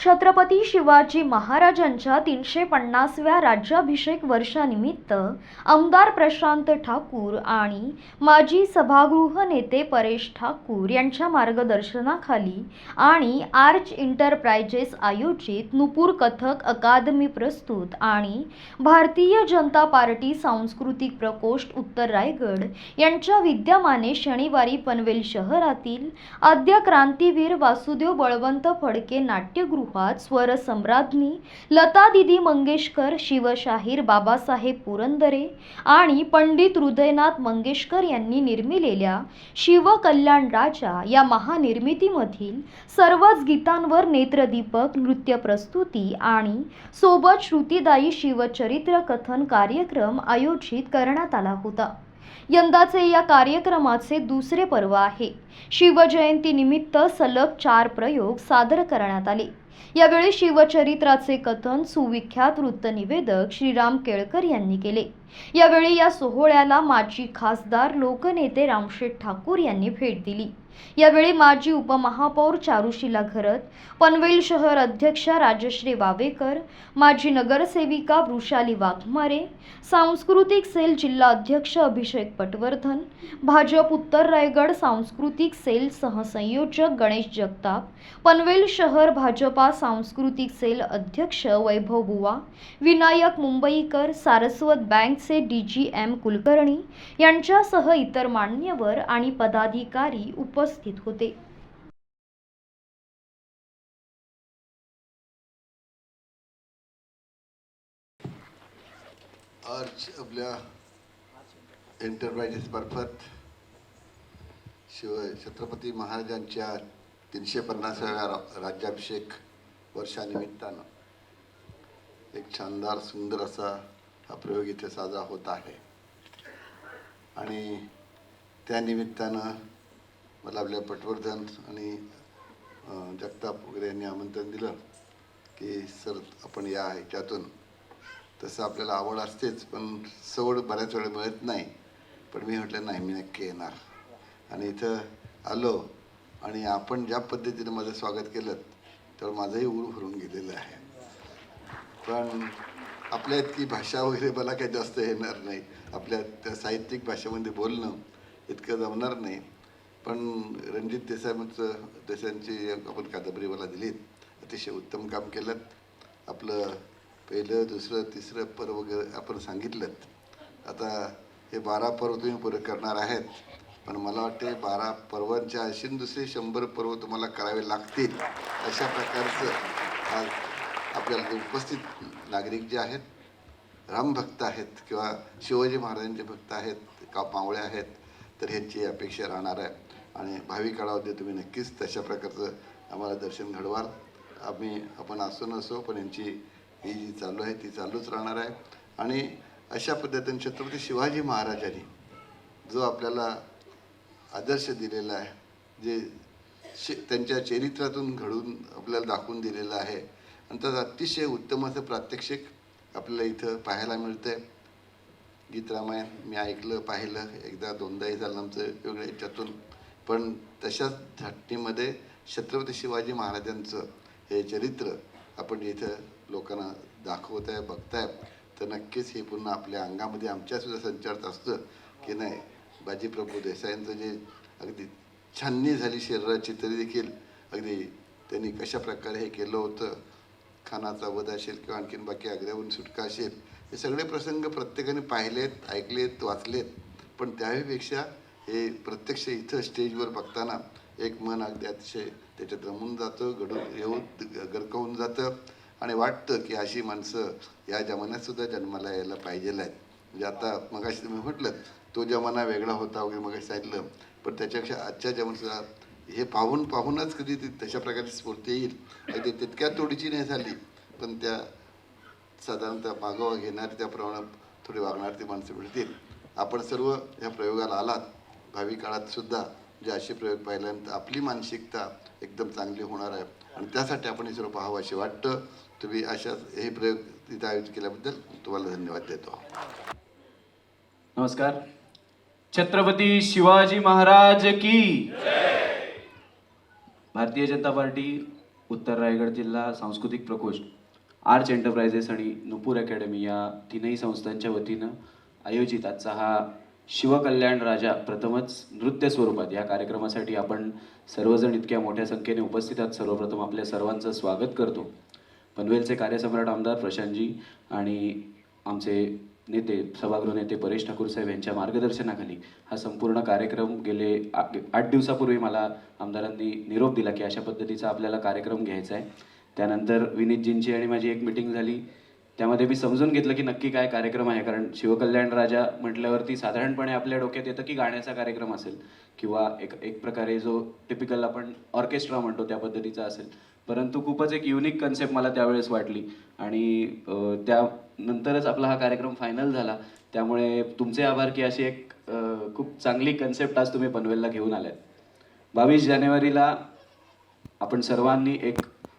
छत्रपती शिवाजी महाराजांच्या तीनशे पन्नासव्या राज्याभिषेक वर्षानिमित्त आमदार प्रशांत ठाकूर आणि माजी सभागृह नेते परेश ठाकूर यांच्या मार्गदर्शनाखाली आणि आर्च इंटरप्राइजेस आयोजित नुपूर कथक अकादमी प्रस्तुत आणि भारतीय जनता पार्टी सांस्कृतिक प्रकोष्ठ उत्तर रायगड यांच्या विद्यमाने शनिवारी पनवेल शहरातील आद्य क्रांतीवीर वासुदेव बळवंत फडके नाट्यगृह नाट्यगृहात स्वरसम्राज्ञी लता दिदी मंगेशकर शिवशाहीर बाबासाहेब पुरंदरे आणि पंडित हृदयनाथ मंगेशकर यांनी निर्मिलेल्या शिवकल्याण राजा या महानिर्मितीमधील सर्वच गीतांवर नेत्रदीपक नृत्य प्रस्तुती आणि सोबत श्रुतीदायी शिवचरित्र कथन कार्यक्रम आयोजित करण्यात आला होता. यंदाचे या कार्यक्रमाचे दुसरे पर्व आहे. शिवजयंती निमित्त सलग चार प्रयोग सादर करण्यात आले. यावेळी शिवचरित्राचे कथन सुविख्यात वृत्तनिवेदक श्रीराम केळकर यांनी केले. यावेळी या सोहळ्याला माजी खासदार लोकनेते रामशेठ ठाकूर यांनी भेट दिली. यावेळी माजी उपमहापौर चारुशिला घरत पनवेल शहर अध्यक्षा राजश्री वावेकर माजी नगरसेविका वृषाली वाघमारे सांस्कृतिक सेल जिल्हा अध्यक्ष अभिषेक पटवर्धन भाजप उत्तर रायगड सांस्कृतिक सेल सहसंयोजक गणेश जगताप पनवेल शहर भाजपा सांस्कृतिक सेल अध्यक्ष वैभव बुवा विनायक मुंबईकर सारस्वत बँकचे डी जी एम कुलकर्णी यांच्यासह इतर मान्यवर आणि पदाधिकारी उपस्थित होते. आज आपल्या एंटरप्राइजेस मार्फत शिव छत्रपती महाराजांच्या तीनशे पन्नासाव्या राज्याभिषेक वर्षानिमित्तानं एक शानदार सुंदर असा हा प्रयोग इथे साजरा होत आहे. आणि त्या निमित्तानं मला आपल्या पटवर्धन आणि जगताप वगैरे यांनी आमंत्रण दिलं की सर आपण या ह्याच्यातून. तसं आपल्याला आवड असतेच पण सवड बऱ्याच वेळा मिळत नाही. पण मी म्हटलं नाही मी नक्की येणार. आणि इथं आलो आणि आपण ज्या पद्धतीनं माझं स्वागत केलं तर माझंही ऊर भरून गेलेलं आहे. पण आपल्या इतकी भाषा वगैरे मला काही जास्त येणार नाही. आपल्या त्या साहित्यिक भाषेमध्ये बोलणं इतकं जमणार नाही. पण रणजित देसाईचं देसाईंची आपण कादंबरी मला दिलीत. अतिशय उत्तम काम केलं आपलं पहिलं दुसरं तिसरं पर्व वगैरे आपण सांगितलं आता हे बारा पर्व तुम्ही पुरे करणार आहेत. पण मला वाटते बारा पर्वांच्या अशी दुसरे शंभर पर्व तुम्हाला करावे लागतील. अशा प्रकारचं आज आपल्याला उपस्थित नागरिक जे आहेत रामभक्त आहेत किंवा शिवाजी महाराजांचे भक्त आहेत का मावळे आहेत तर ह्यांची अपेक्षा राहणार आहे. आणि भावी काळामध्ये तुम्ही नक्कीच तशा प्रकारचं आम्हाला दर्शन घडवाल. आम्ही आपण असो नसो पण यांची ही जी चालू आहे ती चालूच राहणार आहे. आणि अशा पद्धतीने छत्रपती शिवाजी महाराजांनी जो आपल्याला आदर्श दिलेला आहे जे शे त्यांच्या चरित्रातून घडून आपल्याला दाखवून दिलेलं आहे आणि त्याचं अतिशय उत्तम असं प्रात्यक्षिक आपल्याला इथं पाहायला मिळतं आहे गीत रामायण मी ऐकलं पाहिलं एकदा दोनदाही झालं आमचं वेगळ्या याच्यातून. पण तशाच धाटणीमध्ये छत्रपती शिवाजी महाराजांचं हे चरित्र आपण इथं लोकांना दाखवत आहे बघताय. तर नक्कीच हे पुन्हा आपल्या अंगामध्ये आमच्यासुद्धा संचारत असतं की नाही? बाजीप्रभू देसाईंचं जे अगदी छाननी झाली शरीराची तरी देखील अगदी त्यांनी कशा प्रकारे हे केलं होतं? खानाचा वध असेल किंवा आणखीन बाकी आग्र्याहून सुटका असेल हे सगळे प्रसंग प्रत्येकाने पाहिलेत ऐकलेत वाचलेत. पण त्याहीपेक्षा हे प्रत्यक्ष इथं स्टेजवर बघताना एक मन अगदी अतिशय त्याच्यात रमून जातं घडून येऊन गरकवून जातं. आणि वाटतं की अशी माणसं या जमान्यातसुद्धा जन्माला यायला पाहिजेल आहेत. म्हणजे आता मगाशी तुम्ही म्हटलं तो जमाना वेगळा होता वगैरे मगाशी सांगितलं. पण त्याच्यापेक्षा आजच्या जमान्याचा हे पाहून पाहूनच कधी ती तशा प्रकारची स्फूर्ती येईल. अगदी तितक्या तोडीची नाही झाली. पण त्या साधारणतः मागोवा घेणारी त्याप्रमाणे थोडी वागणारी ती माणसं मिळतील. आपण सर्व या प्रयोगाला आलात. भावी काळात सुद्धा जे असे प्रयोग पाहिल्यानंतर आपली मानसिकता एकदम चांगली होणार आहे. आणि त्यासाठी आपण हे सर्व पाहावं असे वाटतं. तुम्ही अशा हे प्रयोग तिथे आयोजित केल्याबद्दल तुम्हाला धन्यवाद देतो. नमस्कार. छत्रपती शिवाजी महाराज की भारतीय जनता पार्टी उत्तर रायगड जिल्हा सांस्कृतिक प्रकोष्ठ आर्च एंटरप्राइजेस आणि नुपूर अकॅडमी या तीनही संस्थांच्या वतीनं आयोजित आजचा हा शिवकल्याण राजा प्रथमच नृत्य स्वरूपात या कार्यक्रमासाठी आपण सर्वजण इतक्या मोठ्या संख्येने उपस्थित आहात. सर्वप्रथम आपल्या सर्वांचं स्वागत करतो. पनवेलचे कार्यसम्राट आमदार प्रशांतजी आणि आमचे नेते सभागृह नेते परेश ठाकूर साहेब यांच्या मार्गदर्शनाखाली हा संपूर्ण कार्यक्रम गेले आठ दिवसापूर्वी मला आमदारांनी निरोप दिला की अशा पद्धतीचा आपल्याला कार्यक्रम घ्यायचा आहे. त्यानंतर विनीतजींची आणि माझी एक मिटिंग झाली. त्यामध्ये मी समजून घेतलं की नक्की काय कार्यक्रम आहे. कारण शिवकल्याण राजा म्हटल्यावरती साधारणपणे आपल्या डोक्यात येतं की गाण्याचा कार्यक्रम असेल किंवा एक एक प्रकारे जो टिपिकल आपण ऑर्केस्ट्रा म्हणतो त्या पद्धतीचा असेल. परंतु खूपच एक युनिक कन्सेप्ट मला त्यावेळेस वाटली. आणि त्यानंतरच आपला हा कार्यक्रम फायनल झाला. त्यामुळे तुमचे आभार की अशी एक खूप चांगली कन्सेप्ट आज तुम्ही पनवेलला घेऊन आल्यात बावीस जानेवारीला आपण सर्वांनी एक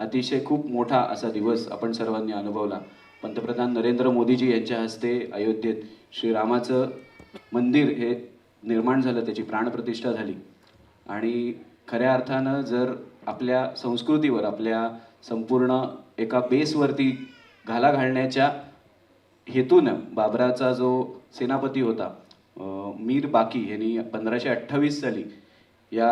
अतिशय खूप मोठा असा दिवस आपण सर्वांनी अनुभवला. पंतप्रधान नरेंद्र मोदीजी यांच्या हस्ते अयोध्येत श्रीरामाचं मंदिर हे निर्माण झालं त्याची प्राणप्रतिष्ठा झाली. आणि खऱ्या अर्थानं जर आपल्या संस्कृतीवर आपल्या संपूर्ण एका बेसवरती घाला घालण्याच्या हेतूनं बाबराचा जो सेनापती होता मीर बाकी यांनी पंधराशे अठ्ठावीस साली या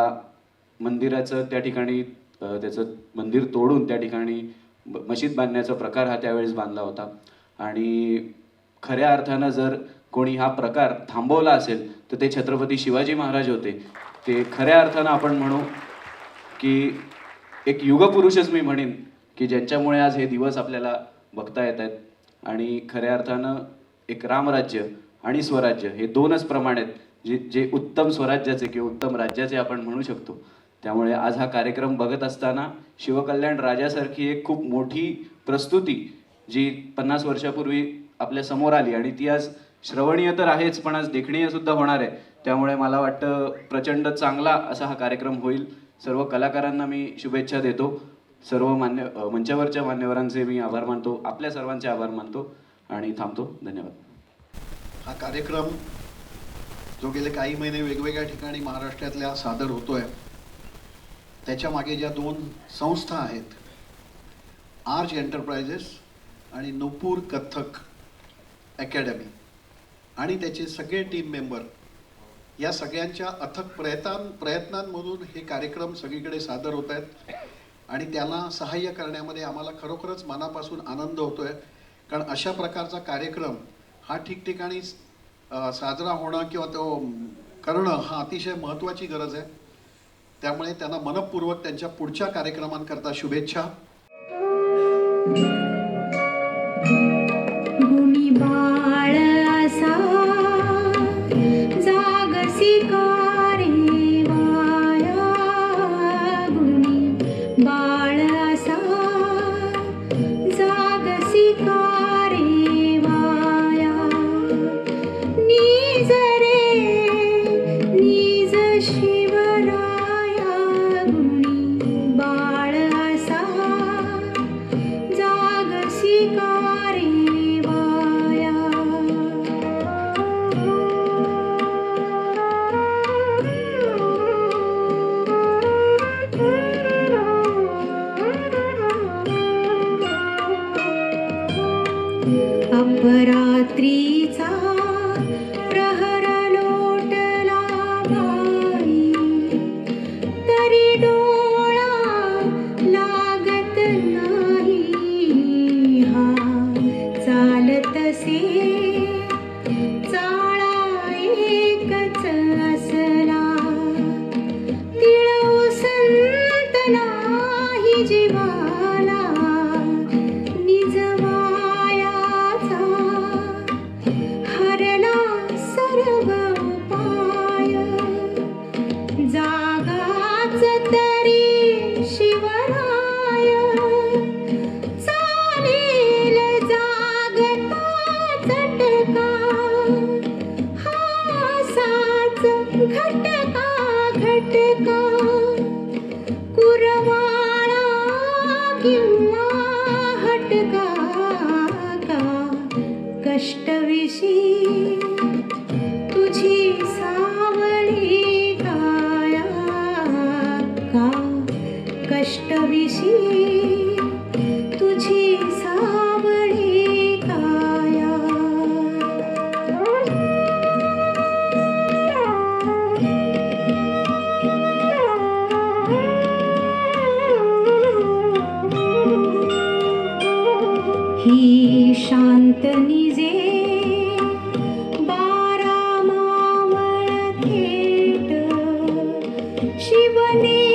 मंदिराचं त्या ठिकाणी त्याचं मंदिर तोडून त्या ठिकाणी मशीद बांधण्याचा प्रकार हा त्यावेळेस बांधला होता. आणि खऱ्या अर्थानं जर कोणी हा प्रकार थांबवला असेल तर ते छत्रपती शिवाजी महाराज होते. ते खऱ्या अर्थानं आपण म्हणू की एक युगपुरुषच मी म्हणेन की ज्यांच्यामुळे आज हे दिवस आपल्याला बघता येत आहेत. आणि खऱ्या अर्थानं एक रामराज्य आणि स्वराज्य हे दोनच प्रमाण आहेत जे जे उत्तम स्वराज्याचे किंवा उत्तम राज्याचे आपण म्हणू शकतो. त्यामुळे आज हा कार्यक्रम बघत असताना शिवकल्याण राजासारखी एक खूप मोठी प्रस्तुती जी पन्नास वर्षापूर्वी आपल्यासमोर आली आणि ती आज श्रवणीय तर आहेच पण आज देखणीय सुद्धा होणार आहे. त्यामुळे मला वाटतं प्रचंड चांगला असा हा कार्यक्रम होईल. सर्व कलाकारांना मी शुभेच्छा देतो. सर्व मान्य मंचावरच्या मान्यवरांचे मी आभार मानतो. आपल्या सर्वांचे आभार मानतो. आणि थांबतो. धन्यवाद. हा कार्यक्रम जो गेले काही महिने वेगवेगळ्या ठिकाणी महाराष्ट्रातल्या सादर होतोय त्याच्यामागे ज्या दोन संस्था आहेत आर्ज एंटरप्रायजेस आणि नुपूर कथ्थक अकॅडमी आणि त्याचे सगळे टीम मेंबर या सगळ्यांच्या अथक प्रयत्न प्रयत्नांमधून हे कार्यक्रम सगळीकडे सादर होत आहेत. आणि त्याला सहाय्य करण्यामध्ये आम्हाला खरोखरच मनापासून आनंद होतो आहे कारण अशा प्रकारचा कार्यक्रम हा ठिकठिकाणी साजरा होणं किंवा तो करणं हा अतिशय महत्त्वाची गरज आहे. त्यामुळे त्यांना मनपूर्वक त्यांच्या पुढच्या कार्यक्रमांकरता शुभेच्छा. शांत निजे बारा मावळ थेट शिवनेरी